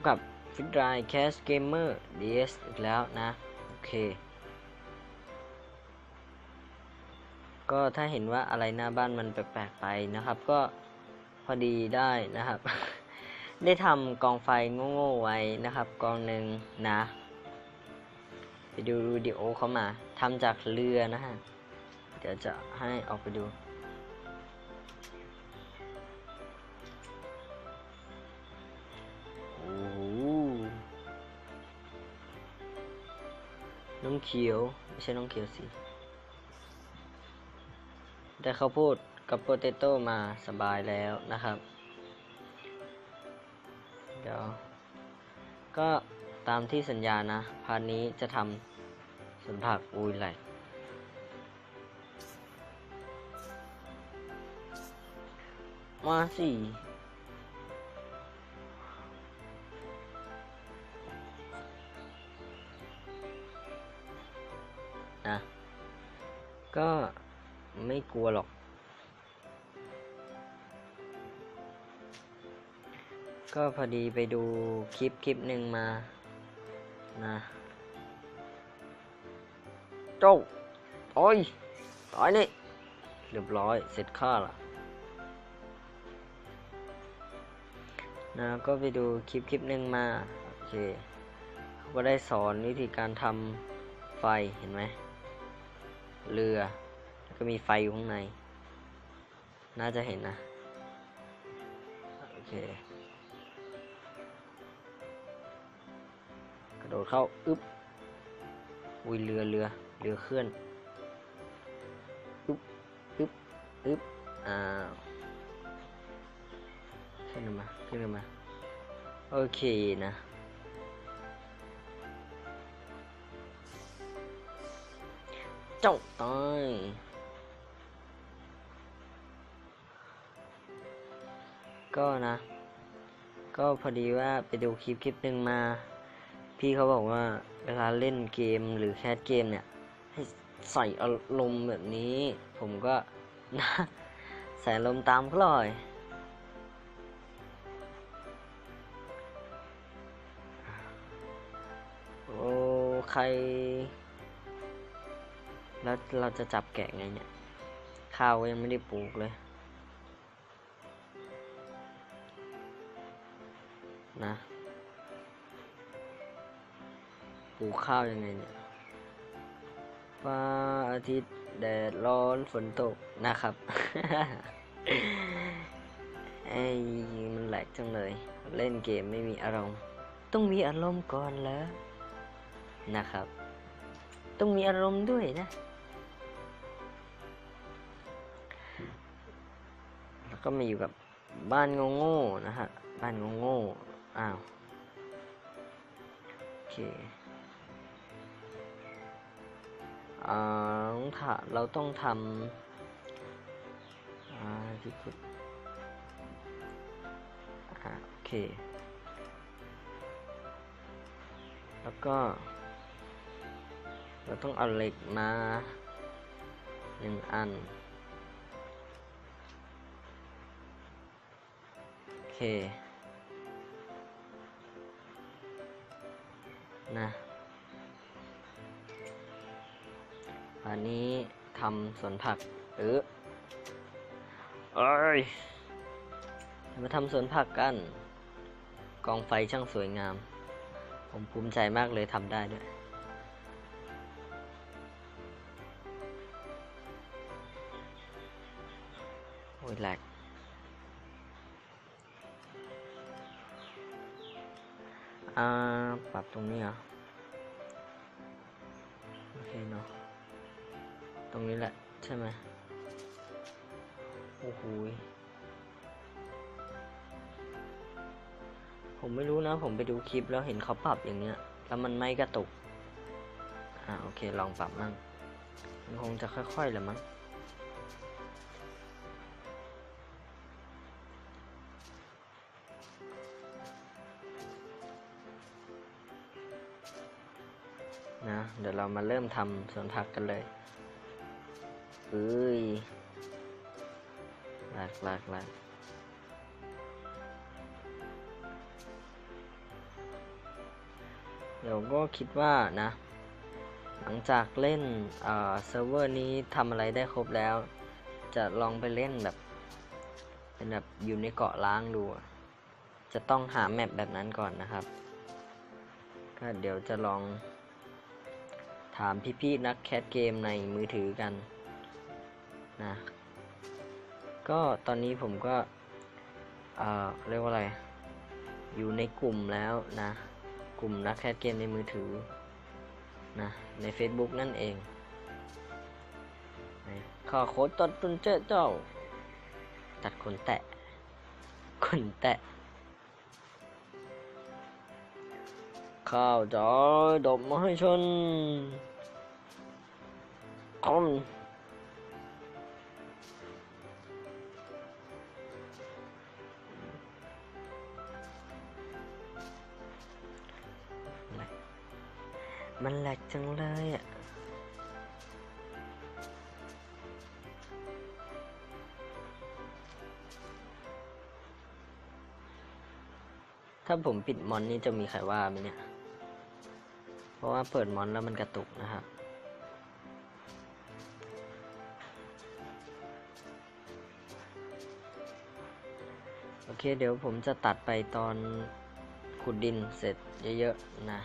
บกับฟิตไ y แคสเกมเมอร์ DS อีกแล้วนะ โอเค ก็ถ้าเห็นว่าอะไรหน้าบ้านมันแปลกๆไปนะครับ ก็พอดีได้นะครับ ได้ทำกองไฟโง่ๆไว้นะครับ กองหนึ่งนะ ไปดูวิดีโอเขามาทำจากเรือนะฮะ เดี๋ยวจะให้ออกไปดู โอ้โหน้ำเขียว ไม่ใช่น้ำเขียวสิ ได้ข้าวโพดกับโปเตโต้มาสบายแล้วนะครับ เดี๋ยว ก็ตามที่สัญญานะ พาร์ทนี้จะทำสวนผักอุ้ยไหลมาสิ ก็ไม่กลัวหรอก ก็พอดีไปดูคลิปคลิปหนึ่งมานะโจ้โอ้ยตายนี่เรียบร้อยเสร็จค่าละนะก็ไปดูคลิปคลิปหนึ่งมาโอเคเขาก็ได้สอนวิธีการทำไฟเห็นไหม เรือ แล้วก็มีไฟอยู่ข้างใน น่าจะเห็นนะ โอเค กระโดดเข้า อึ๊บอุ้ยเรือเรือเรือเคลื่อน อึ๊บอึ๊บอึ๊บอ้าวขึ้นมา ขึ้นมา โอเคนะ เจ้าตายก็นะ ก็พอดีว่าไปดูคลิปคลิปหนึ่งมา พี่เขาบอกว่าเวลาเล่นเกมหรือแคสเกมเนี่ย ให้ใส่อารมณ์แบบนี้ ผมก็นะใส่อารมณ์ตามเขาเลยโอ้ใคร แล้วเราจะจับแกะไงเนี่ย ข้าวก็ยังไม่ได้ปลูกเลย นะปลูกข้าวยังไงเนี่ยฟ้าอาทิตย์แดดร้อนฝนตกนะครับไอ้มันแหลกจังเลย เล่นเกมไม่มีอารมณ์ ต้องมีอารมณ์ก่อนแล้วนะครับ ต้องมีอารมณ์ด้วยนะ ก็มาอยู่กับบ้านโง่ๆนะฮะ บ้านโง่ๆอ้าว โอเคอ่าต้องถาเราต้องทำอ่าที่ขุดอ่าโอเค แล้วก็ เราต้องเอาเหล็กมาหนึ่งอัน นะ อันนี้ทำสวนผักเออเอ้ยมาทำสวนผักกัน กองไฟช่างสวยงาม ผมภูมิใจมากเลยทำได้ด้วยโอ้ยแหลก อ่าปรับตรงนี้เหรอโอเคเนาะตรงนี้แหละใช่ไหมโอ้โหผมไม่รู้นะ ผมไปดูคลิปแล้วเห็นเขาปรับอย่างเนี้ย แล้วมันไม่กระตุก อ่าโอเคลองปรับมั่งมันคงจะค่อยๆแหละมั้ง เดี๋ยวเรามาเริ่มทำสวนผักกันเลยเอ้ยหลากหลากหลากเดี๋ยวก็คิดว่านะ หลังจากเล่นเอ่อเซิร์ฟเวอร์นี้ทำอะไรได้ครบแล้ว จะลองไปเล่นแบบเป็นแบบอยู่ในเกาะล้างดู จะต้องหาแมปแบบนั้นก่อนนะครับ ก็เดี๋ยวจะลองามพี่ๆนักแคสเกมในมือถือกันนะก็ตอนนี้ผมก็เอ่อเรียกว่าอะไร อยู่ในกลุ่มแล้วนะ กลุ่มนักแคสเกมในมือถือนะใน Facebook นั่นเองขอโค้ดตัดตุนเจ้าเจ้า ตัดขนแตะขนแตะ ข้าวจอยดอกไมาให้ฉัน คอมมันแหลกจังเลยอะถ้าผมปิดมอนนี่จะมีใครว่าไหมเนี่ย เพราะว่าเปิดมอนแล้วมันกระตุกนะครับ เคเดี๋ยวผมจะตัดไปตอนขุดดินเสร็จเยอะๆนะ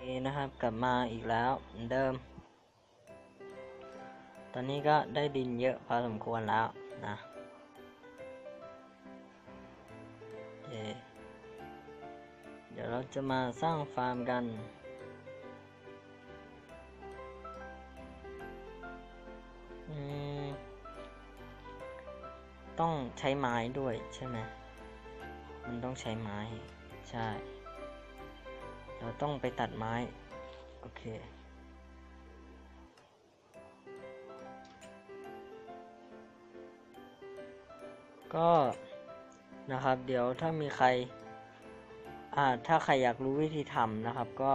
นี่นะครับกลับมาอีกแล้วเหมือนเดิม ตอนนี้ก็ได้ดินเยอะพอสมควรแล้วนะเดี๋ยวเราจะมาสร้างฟาร์มกัน ใช้ไม้ด้วยใช่ไหมมันต้องใช้ไม้ ใช่ เราต้องไปตัดไม้ โอเคก็นะครับเดี๋ยวถ้ามีใครอ่าถ้าใครอยากรู้วิธีทำนะครับก็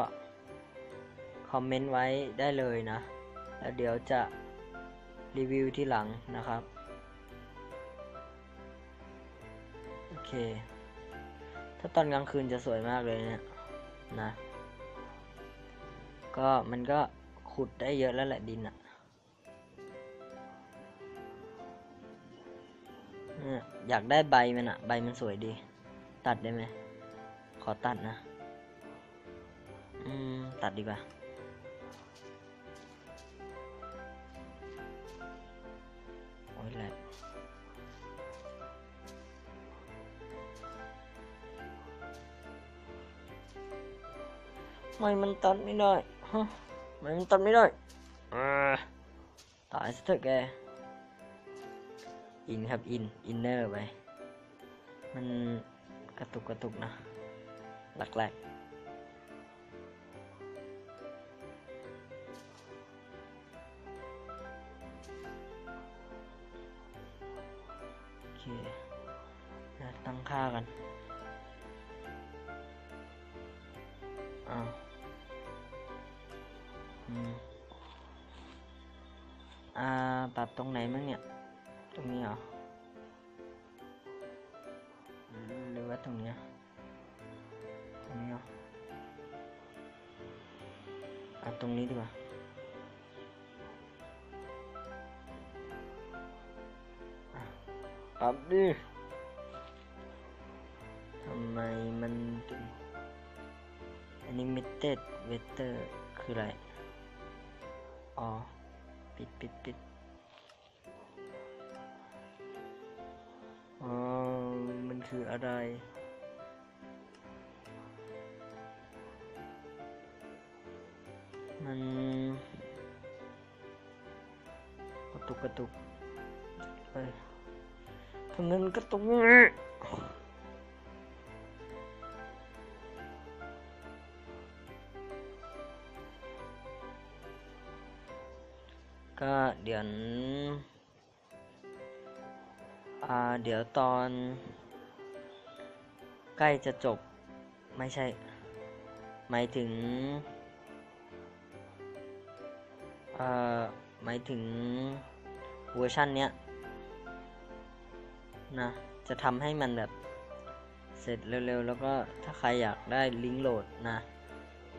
คอมเมนต์ไว้ได้เลยนะ แล้วเดี๋ยวจะรีวิวที่หลังนะครับ เค ถ้าตอนกลางคืนจะสวยมากเลยเนี่ยนะ ก็มันก็ขุดได้เยอะแล้วแหละดินอะเนี่ยอยากได้ใบมันอะใบมันสวยดี ตัดได้ไหม ขอตัดนะ อืม ตัดดีกว่าโอ้ยแหละ ไม่มันตัดไม่ได้ฮะทำไม่มันตัดไม่ได้อ่าตายซะเถอะแก อินครับอิน อินเนอร์ไป มันกระตุกกระตุกนะหลักแรกโอเคแล้วตั้งค่ากัน อ่าปรับตรงไหนมั้งเนี่ย ตรงนี้เหรอหรือว่าตรงเนี้ยตรงนี้เหรออะตรงนี้ดีกว่าอะปรับดิทำไมมันถึง Animated Weather คืออะไร อ๋อ ปิดปิดปิดอ๋อ มันคืออะไรมันกระตุกกระตุกเอ้ยทำไมมันกระตุกอย่างนี้ก็ ยวตอน ใกล้จะจบไม่ใช่ หมายถึง เอ่อ หมายถึงเวอร์ชันเนี้ยนะ จะทำให้มันแบบเสร็จเร็วๆ แล้วก็ถ้าใครอยากได้ลิงก์โหลดนะ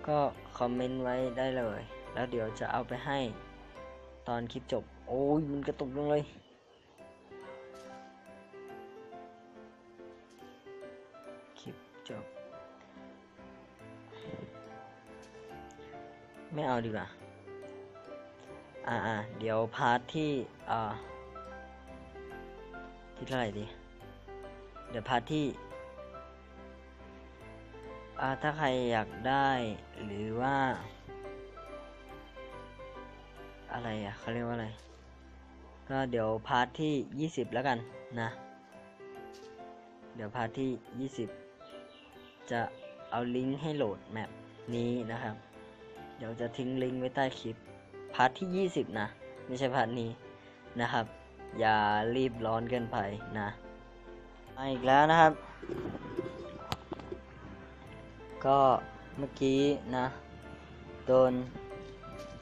ก็คอมเมนต์ไว้ได้เลย แล้วเดี๋ยวจะเอาไปให้ตอนคลิปจบ โอ้ยมันกระตุกจังเลย ไม่เอาดีกว่า อ่าเดี๋ยวพาร์ทที่อ่าที่เท่าไหร่ดี เดี๋ยวพาร์ทที่อ่าถ้าใครอยากได้หรือว่า อะไรอะเขาเรียกว่าอะไร ก็เดี๋ยวพาร์ทที่ 20 แล้วกันนะ เดี๋ยวพาร์ทที่ 20 จะเอาลิงก์ให้โหลดแมปนี้นะครับ เดี๋ยวจะทิ้งลิงก์ไว้ใต้คลิป พาร์ทที่ 20 นะ ไม่ใช่พาร์ทนี้นะครับ อย่ารีบร้อนเกินไปนะมาอีกแล้วนะครับ ก็เมื่อกี้นะ โดน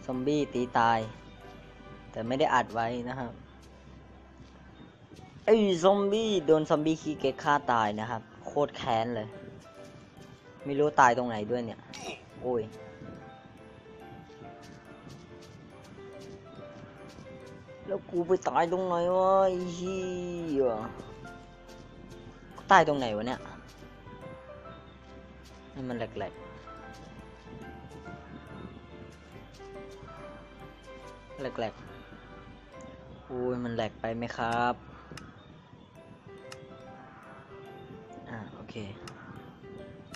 ซอมบี้ตีตาย แต่ไม่ได้อัดไว้นะครับไอ้ซอมบี้โดนซอมบี้คีเกตฆ่าตายนะครับ โคตรแค้นเลย ไม่รู้ตายตรงไหนด้วยเนี่ย โอ้ย แล้วกูไปตายตรงไหนวะอ้เหี้ยตายตรงไหนวะเนี่ยนี่มันแหลกๆแหลกๆโอ้ยมันแหลกไปไหมครับ อ่าโอเค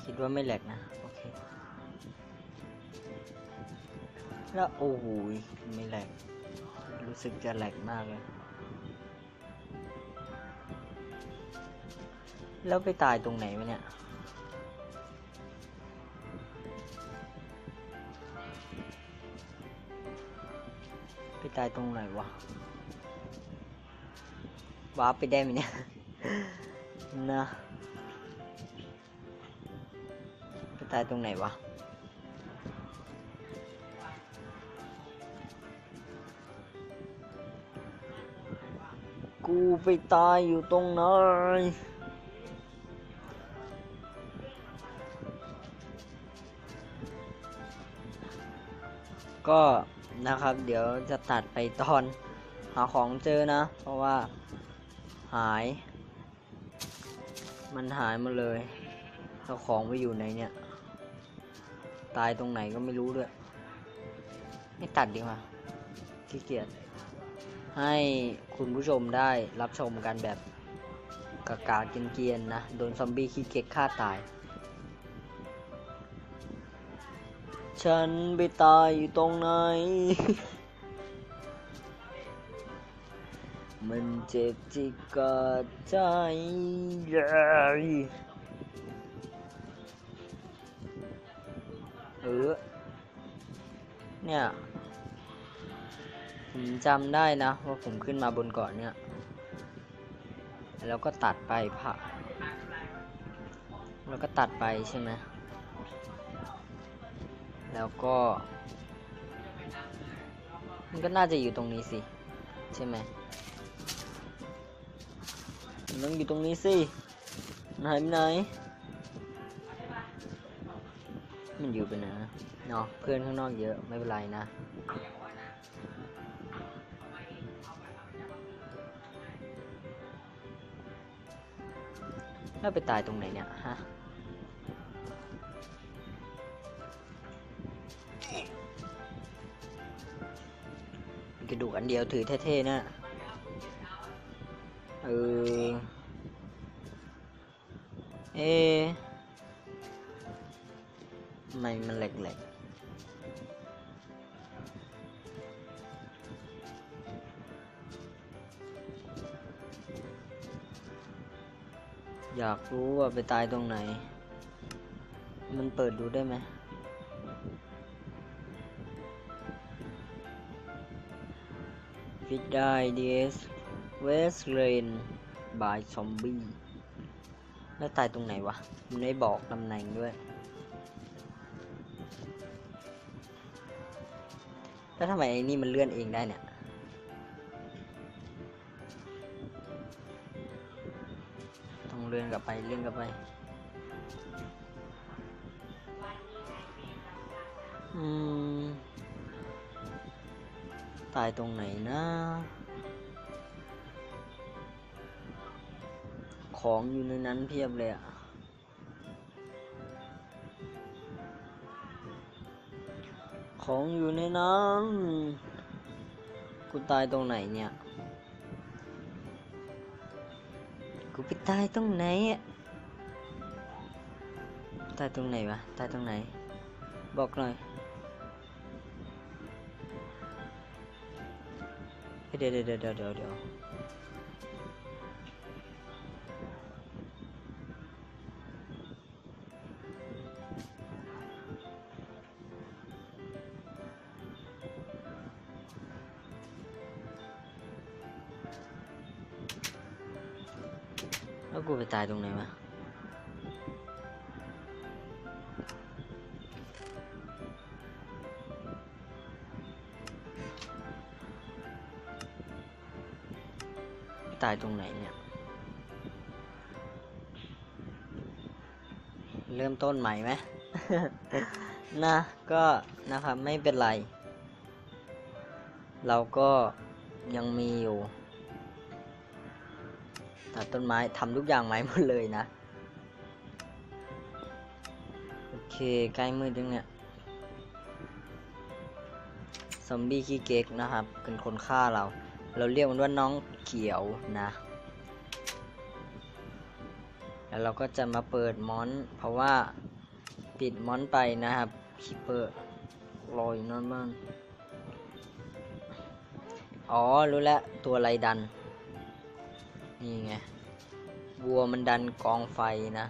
คิดว่าไม่แหลกนะ โอเค แล้วโอ้โหยไม่แหลก รู้สึกจะแหลกมากเลยแล้วไปตายตรงไหนวะเนี่ย ไปตายตรงไหนวะวาร์ปไปได้ไหมเนี่ย นะ ไปตายตรงไหนวะ กูไปตายอยู่ตรงไหนก็นะครับ เดี๋ยวจะตัดไปตอนหาของเจอนะ เพราะว่าหาย มันหายมาเลยแล้วของไปอยู่ไหนเนี่ย ตายตรงไหนก็ไม่รู้ด้วย ไม่ตัดดีกว่าขี้เกียจ ให้คุณผู้ชมได้รับชมกันแบบกากาเกียนๆนะ โดนซอมบี้ขี้เกียจฆ่าตาย ฉันไปตายอยู่ตรงไหน มันเจ็บที่กาดใจใหญ่เออเนี่ย ผมจำได้นะว่าผมขึ้นมาบนเกาะเนี่ย แล้วก็ตัดไปผ่าแล้วก็ตัดไปใช่ไหมแล้วก็ มันก็น่าจะอยู่ตรงนี้สิ ใช่ไหมมันต้องอยู่ตรงนี้สิมันหายไปไหน มันอยู่ไปไหนนะเนาะเพื่อนข้างนอกเยอะไม่เป็นไรนะ แล้วไปตายตรงไหนเนี่ยฮะกระดูกอันเดียวถือเท่ๆนะเออเอะไมมันแหลกๆ อยากรู้ว่าไปตายตรงไหน มันเปิดดูได้ไหมฟิตได้เดสเวสเลนบายซอมบี้แล้วตายตรงไหนวะ มันไม่บอกตำแหน่งด้วย แล้วทำไมไอ้นี่มันเลื่อนเองได้เนี่ย ไปเลื่อนกลับไปอืมตายตรงไหนนะ ของอยู่ในนั้นเพียบเลยอะของอยู่ในนั้น กูตายตรงไหนเนี่ย ไปตายตรงไหนอะตายตรงไหนวะตายตรงไหน บอกหน่อยเฮ้ยเดี๋ยวเดี๋ยวเดี๋ยวเดี๋ยว ตายตรงไหนวะตายตรงไหนเนี่ย เริ่มต้นใหม่ไหม นะ ก็นะครับไม่เป็นไร เราก็ยังมีอยู่ ตัดต้นไม้ทำทุกอย่างไม้หมดเลยนะ โอเค ใกล้มืดจังเนี่ย ซอมบี้ขี้เก๊กนะครับเป็นคนฆ่าเรา เราเรียกมันว่าน้องเขียวนะ แล้วเราก็จะมาเปิดมอน เพราะว่าปิดมอนไปนะครับคิปเปอร์ลอยนอนบ้าง อ๋อ รู้แล้ว ตัวไรดัน นี่ไงวัวมันดันกองไฟนะ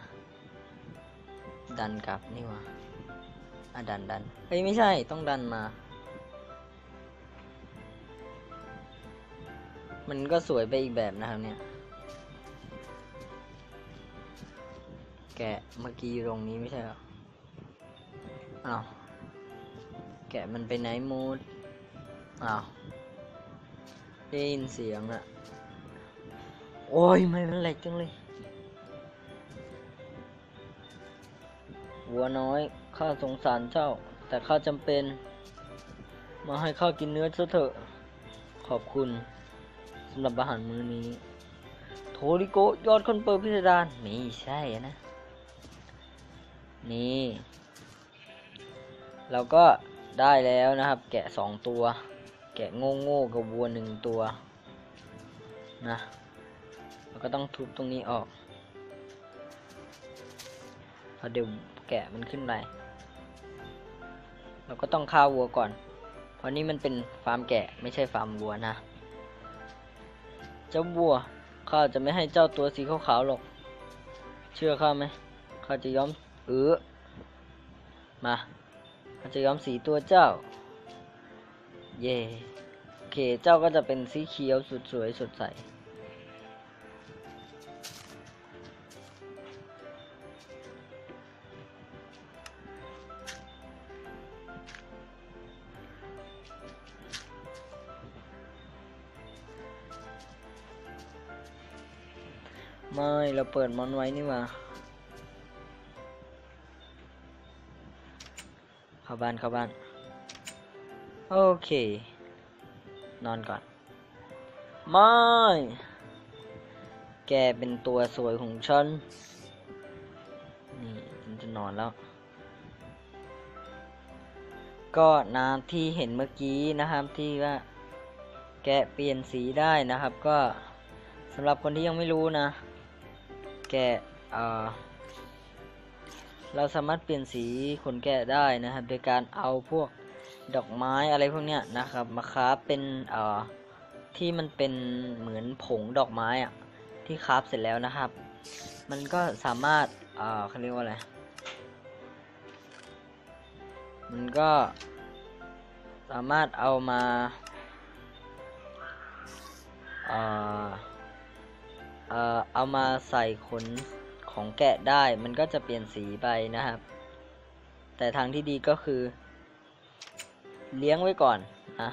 ดันกลับนี่วะอะดันดันเฮ้ยไม่ใช่ต้องดันมา มันก็สวยไปอีกแบบนะครับเนี่ย แกะเมื่อกี้ตรงนี้ไม่ใช่เหรออ้าวแกะมันไปไหนมูดอ้าวได้ยินเสียงอะ โอ้ยมันมันแหลกจังเลยวัวน้อย ข้าสงสารเจ้า แต่ข้าจำเป็น มาให้ข้ากินเนื้อซะเถอะ ขอบคุณสำหรับอาหารมื้อนี้ โทริโกยอดคนเปิดพิสดารไม่ใช่นะ นี่ เราก็ได้แล้วนะครับ แกะสองตัว แกะโง่โง่กับวัวหนึ่งตัว นะ ก็ต้องทุบตรงนี้ออกเพราเดี๋ยวแกะมันขึ้นไปเราก็ต้องฆ่าวัวก่อน เพราะนี่มันเป็นฟาร์มแกะไม่ใช่ฟาร์มวัวนะ เจ้าวัวข้าจะไม่ให้เจ้าตัวสีขาวๆหรอก เชื่อข้าไหมข้าจะย้อมเออมาข้าจะย้อมสีตัวเจ้า เย่โอเคเจ้าก็จะเป็นสีเขียวสุดสวยสดใส เราเปิดมอนไว้นี่หว่าเข้าบ้านเข้าบ้าน โอเค นอนก่อน ไม่ แกเป็นตัวสวยของฉัน นี่ฉันจะนอนแล้ว ก็น้ำที่เห็นเมื่อกี้นะครับที่ว่า แกเปลี่ยนสีได้นะครับก็สำหรับคนที่ยังไม่รู้นะ แกะเเราสามารถเปลี่ยนสีขนแกะได้นะครับ โดยการเอาพวกดอกไม้อะไรพวกเนี้ยนะครับ มาคราฟเป็นเอ่อที่มันเป็นเหมือนผงดอกไม้อะที่คราฟเสร็จแล้วนะครับ มันก็สามารถเอ่อเขาเรียกว่าอะไร มันก็สามารถเอามาเอ่อ เอ่อเอามาใส่ขนของแกะได้ มันก็จะเปลี่ยนสีไปนะครับ แต่ทางที่ดีก็คือ เลี้ยงไว้ก่อนนะ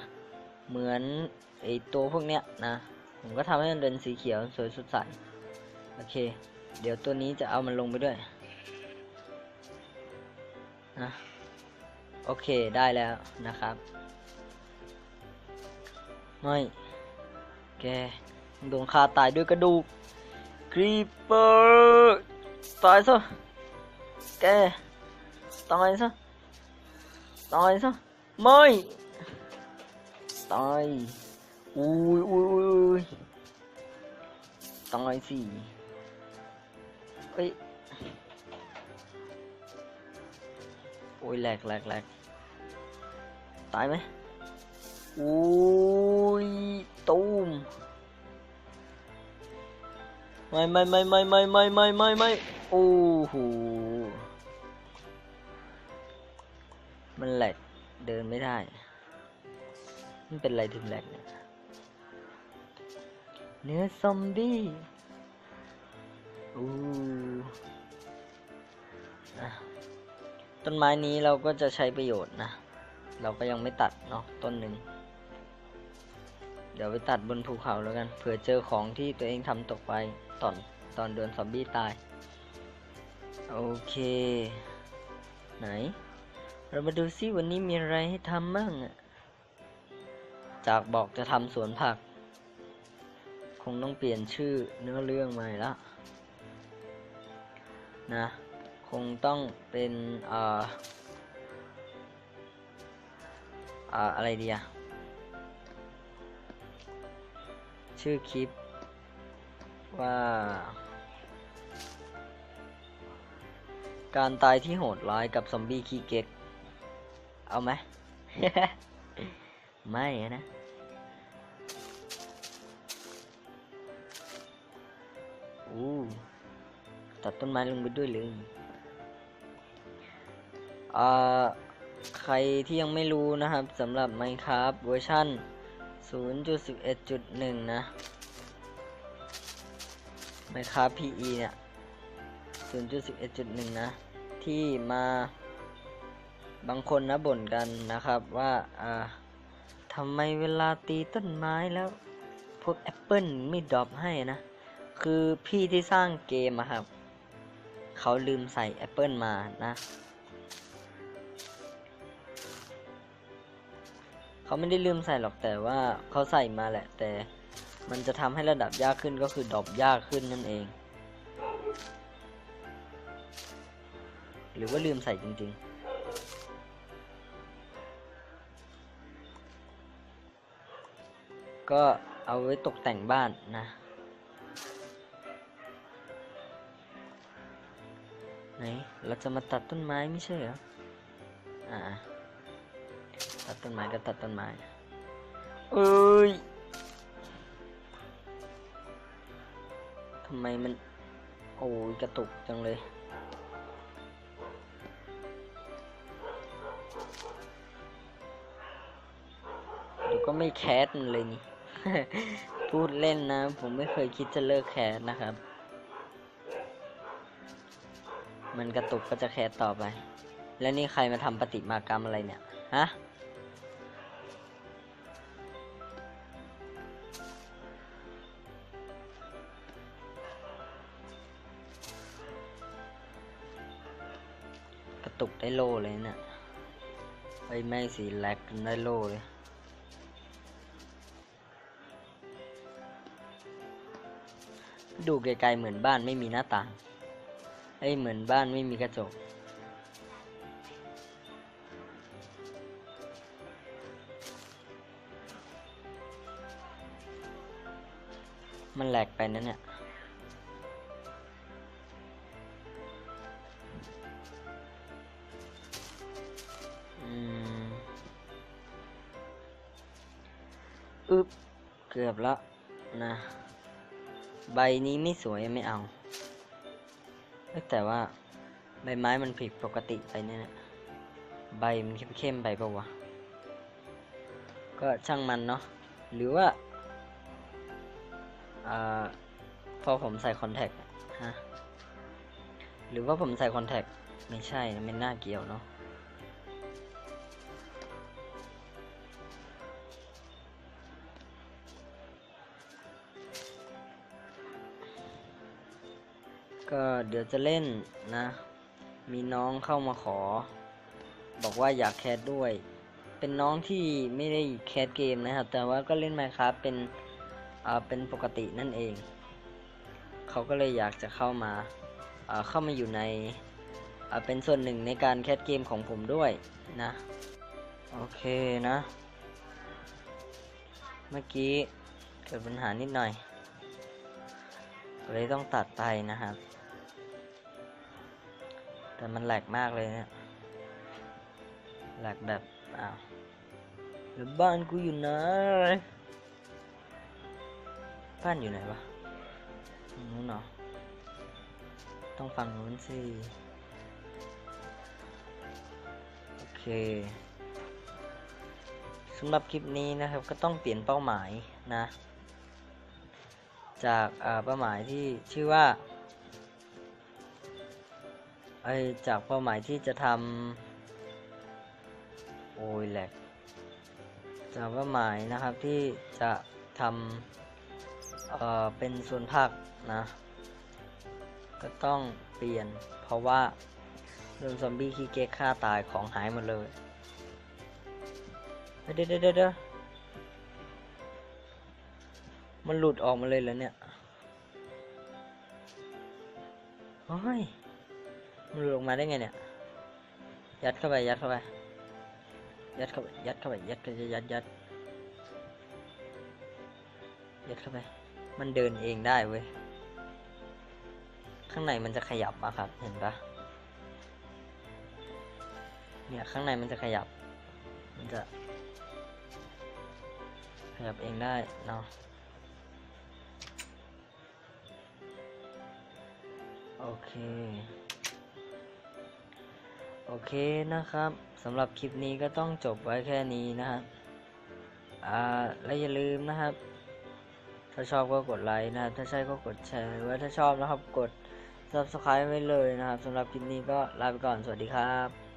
เหมือนไอตัวพวกเนี้ยนะผมก็ทำให้มันเป็นสีเขียวสวยสดใสโอเค เดี๋ยวตัวนี้จะเอามันลงไปด้วยนะโอเคได้แล้วนะครับไม่แกโดนฆ่าตายด้วยกระดูก ครีปเปอร์ตายซะแกตายซะตายซะไม่ตายอุ้ยอุ้ยอุ้ยตายสิเอ้ยโอ้ยแหลกแหลกแหลกตายไหมอุ้ยตูม ไม่ไม่ไม่ไม่ไม่ไม่ไม่ไม่ไม่โอ้โหมันแหลกเดินไม่ได้ มันเป็นอะไรถึงแหลกเนี่ยเนื้อซอมบี้อู้ต้นไม้นี้เราก็จะใช้ประโยชน์นะ เราก็ยังไม่ตัดเนาะต้นหนึ่ง เดี๋ยวไปตัดบนภูเขาแล้วกัน เผื่อเจอของที่ตัวเองทำตกไป ตอนตอนโดนซอมบี้ตาย โอเค ไหน เรามาดูซิวันนี้มีอะไรให้ทำบ้างอะจากบอกจะทำสวนผัก คงต้องเปลี่ยนชื่อเนื้อเรื่องใหม่ละนะ คงต้องเป็นเอ่อเอ่ออะไรดีอะชื่อคลิป ว่า การตายที่โหดร้ายกับซอมบี้ขี้เก๊กเอาไหม ไม่นะอู้ตัดต้นไม้ลงไปด้วยเลยอ่าใครที่ยังไม่รู้นะครับสำหรับ Minecraft เวอร์ชัน0.11.1 นะ Minecraft PE เนี่ย 0.11.1 นะ ที่มาบางคนนะบ่นกันนะครับว่าอ่าทำไมเวลาตีต้นไม้แล้ว พวกแอปเปิลไม่ดรอปให้นะ คือพี่ที่สร้างเกมอะครับ เขาลืมใส่แอปเปิลมานะเขาไม่ได้ลืมใส่หรอกแต่ว่าเขาใส่มาแหละแต่ มันจะทำให้ระดับยากขึ้นก็คือดรอปยากขึ้นนั่นเอง หรือว่าลืมใส่จริง ๆก็เอาไว้ตกแต่งบ้านนะ ไหน เราจะมาตัดต้นไม้ไม่ใช่เหรอ อ่า ตัดต้นไม้ก็ตัดต้นไม้ เอ้ย ทำไมมัน โอ้ยกระตุกจังเลย เดี๋ยวก็ไม่แคสมันเลยนี่ พูดเล่นนะ ผมไม่เคยคิดจะเลิกแคสนะครับ มันกระตุกก็จะแคสต่อไป แล้วนี่ใครมาทำปฏิมากรรมอะไรเนี่ย ฮะ ตุกได้โลเลยเนี่ยไอ้ยไม่สีแลกกันได้โลเลยดูไกลๆเหมือนบ้านไม่มีหน้าต่างเอ้เหมือนบ้านไม่มีกระจก มันแหลกไปนะเนี่ย ใบนี้ไม่สวยไม่เอา แต่ว่าใบไม้มันผิดปกติไปเนี่ยนะใบมันเข้มๆไปปะวะ ก็ช่างมันเนาะ หรือว่าอพอผมใส่คอนแทคฮะ หรือว่าผมใส่คอนแทคไม่ใช่ไม่น่าเกี่ยวเนาะ ก็เดี๋ยวจะเล่นนะ มีน้องเข้ามาขอ บอกว่าอยากแคสด้วย เป็นน้องที่ไม่ได้แคสเกมนะครับ แต่ว่าก็เล่น Minecraft เป็นอ่าเป็นปกตินั่นเอง เขาก็เลยอยากจะเข้ามาอ่าเข้ามาอยู่ในอ่าเป็นส่วนหนึ่งในการแคสเกมของผมด้วยนะ โอเคนะ เมื่อกี้เกิดปัญหานิดหน่อยเลยต้องตัดไปนะครับ แต่มันแหลกมากเลยเนี่ยแหลกแบบอ้าวแล้วบ้านกูอยู่ไหนบ้านอยู่ไหนวะตรงนู้นเหรอต้องฟังนู้นสิโอเคสำหรับคลิปนี้นะครับก็ต้องเปลี่ยนเป้าหมายนะ จากอ่าเป้าหมายที่ชื่อว่า อจากเป้าหมายที่จะทำโอ้ยแหลกจากเป้าหมายนะครับที่จะทำเอ่อเป็นส่วนผักนะ ก็ต้องเปลี่ยนเพราะว่าโดนซอมบี้ขี้เก๊กฆ่าตายของหายหมดเลยเดี๋ยวเดี๋ยวเดี๋ยวเดี๋ยวมันหลุดออกมาเลยแล้วเนี่ย โอ้ย มันหลุดออกมาได้ไงเนี่ย ยัดเข้าไป ยัดเข้าไป ยัดเข้าไป ยัดเข้าไป ยัดเข้าไปยัดยัดยัดเข้าไป มันเดินเองได้เว้ย ข้างในมันจะขยับอะครับ เห็นปะเนี่ยข้างในมันจะขยับ มันจะ ขยับเองได้เนาะ โอเค โอเคนะครับสำหรับคลิปนี้ก็ต้องจบไว้แค่นี้นะครับอ่าและอย่าลืมนะครับ ถ้าชอบก็กดไลค์นะครับถ้าใช่ก็กดแชร์หรือว่าถ้าชอบนะครับกด subscribe ไว้เลยนะครับสำหรับคลิปนี้ก็ลาไปก่อนสวัสดีครับ